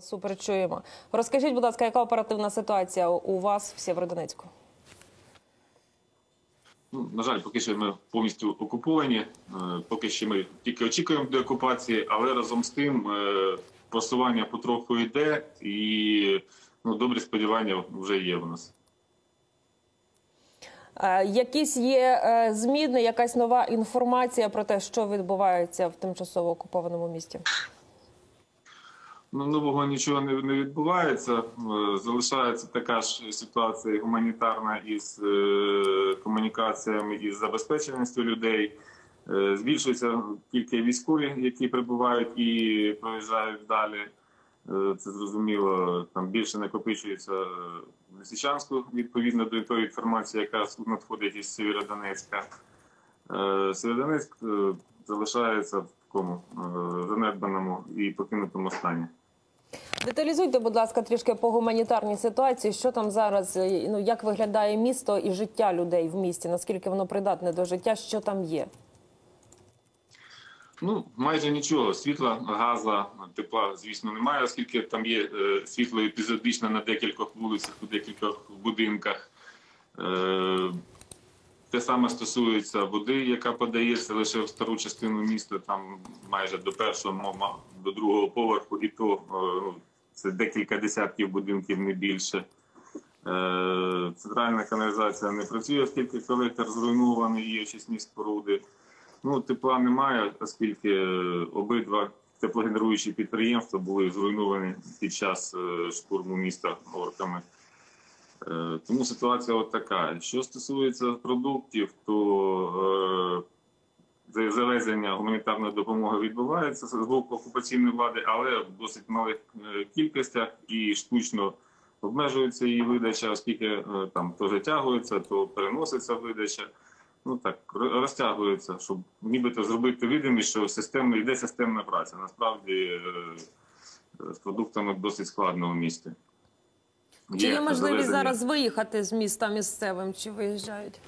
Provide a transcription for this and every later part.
Супер чуємо. Розкажіть, будь ласка, яка оперативна ситуація у вас в Сєвєродонецьку? Ну, на жаль, поки що ми повністю окуповані. Е, Поки що ми тільки очікуємо деокупації, але разом з тим е, просування потроху йде, і ну, добрі сподівання вже є в нас. Е, Якісь є зміни, якась нова інформація про те, що відбувається в тимчасово окупованому місті? Ну, нового нічого не, не відбувається. Е, Залишається така ж ситуація гуманітарна із е, комунікаціями і з забезпеченістю людей. Е, Збільшується кількість військових, які прибувають і проїжджають далі. Е, Це зрозуміло, там більше накопичується Лисичанську, відповідно до тої інформації, яка надходить із Сєвєродонецька. Е, Сєвєродонецьк е, залишається в такому е, занедбаному і покинутому стані. Деталізуйте, будь ласка, трішки по гуманітарній ситуації. Що там зараз? е, Ну як виглядає місто і життя людей в місті? Наскільки воно придатне до життя? Що там є? Ну, майже нічого. Світла, газа, тепла, звісно, немає, оскільки там є е, світло епізодично на декількох вулицях, у декількох будинках. Е, те саме стосується води, яка подається лише в стару частину міста, там майже до першого, до другого поверху, і це декілька десятків будинків, не більше. Е, Центральна каналізація не працює, оскільки колектор зруйнований, є очисні споруди. Ну, тепла немає, оскільки е, обидва теплогенеруючі підприємства були зруйновані під час е, штурму міста орками. Тому ситуація от така. Що стосується продуктів, то завезення гуманітарної допомоги відбувається з боку окупаційної влади, але в досить малих е, кількостях і штучно обмежується її видача, оскільки е, там то затягується, то переноситься видача. Ну так розтягується, щоб нібито зробити видимість, що системно йде системна праця. Насправді е, з продуктами досить складно у місті. Чи є можливість зараз виїхати з міста місцевим? Чи виїжджають?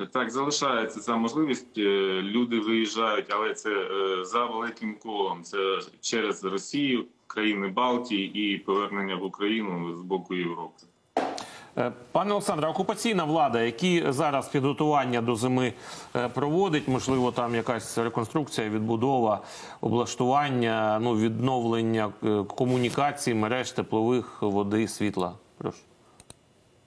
Е, Так, залишається ця можливість. Е, Люди виїжджають, але це е, за великим колом. Це через Росію, країни Балтії і повернення в Україну з боку Європи. Пане Олександре, окупаційна влада, які зараз підготування до зими проводить, можливо, там якась реконструкція, відбудова, облаштування, ну відновлення комунікацій, мереж теплових, води, світла. Прошу.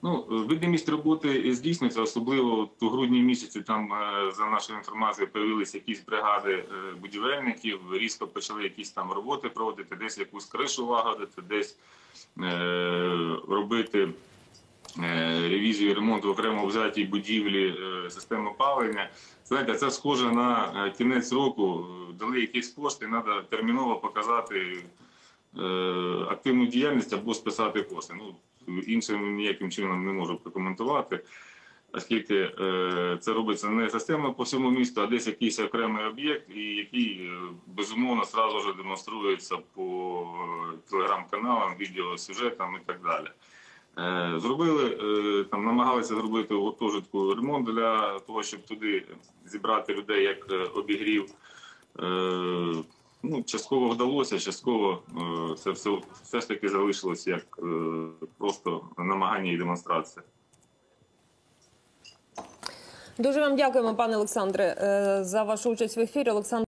Ну, видимість роботи здійснюється, особливо у грудні місяці. Там е, за нашою інформацією появилися якісь бригади е, будівельників. Різко почали якісь там роботи проводити, десь якусь кришу лагодити, десь е, робити е, ревізію, ремонт в окремо взятій будівлі е, системи опалення. Знаєте, це схоже на е, кінець року. Дали якісь кошти, треба терміново показати е, активну діяльність або списати кошти. Ну, іншим ніяким чином не можу прокоментувати, оскільки е, це робиться не системно по всьому місту, а десь якийсь окремий об'єкт, який е, безумовно сразу ж демонструється по е, телеграм-каналам, відеосюжетам і так далі. Зробили там, намагалися зробити гуртожитку ремонт для того, щоб туди зібрати людей як обігрів. Частково вдалося, частково е, це все, все ж таки залишилось як е, просто намагання і демонстрація. Дуже вам дякуємо, пане Олександре, е, за вашу участь в ефірі. Олександр.